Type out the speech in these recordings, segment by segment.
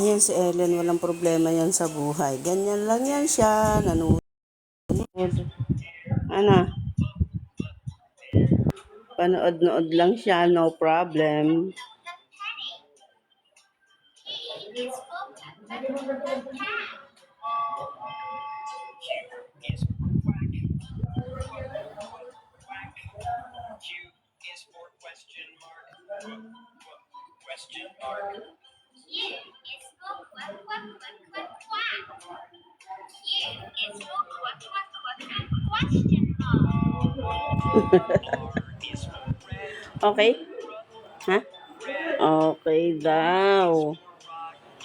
Ayan si Ellen, walang problema yan sa buhay. Ganyan lang yan siya, nanonood. Ano? Panood-nood lang siya, no problem. Question mark. Question mark. Okay? Ha? Okay daw.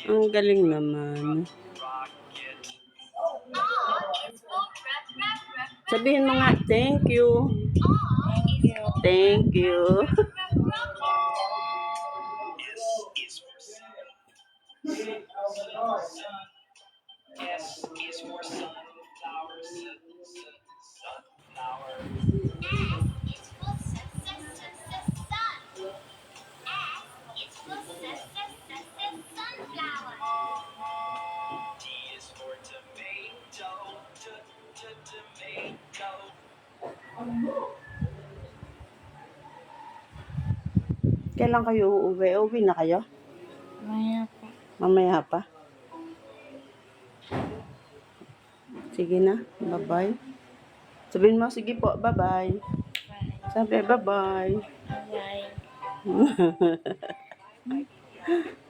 Ang galing naman. Sabihin mo nga, thank you. Thank you. S is for. Sun, for sun sun sunflower. T is for tomato. T, t, tomato. Kailan kayo uuwi? Uuwi na kayo? Maya. Mamaya pa? Sige na. Bye-bye. Sabihin mo, sige po, bye-bye. Bye. Sabi, bye-bye. Bye.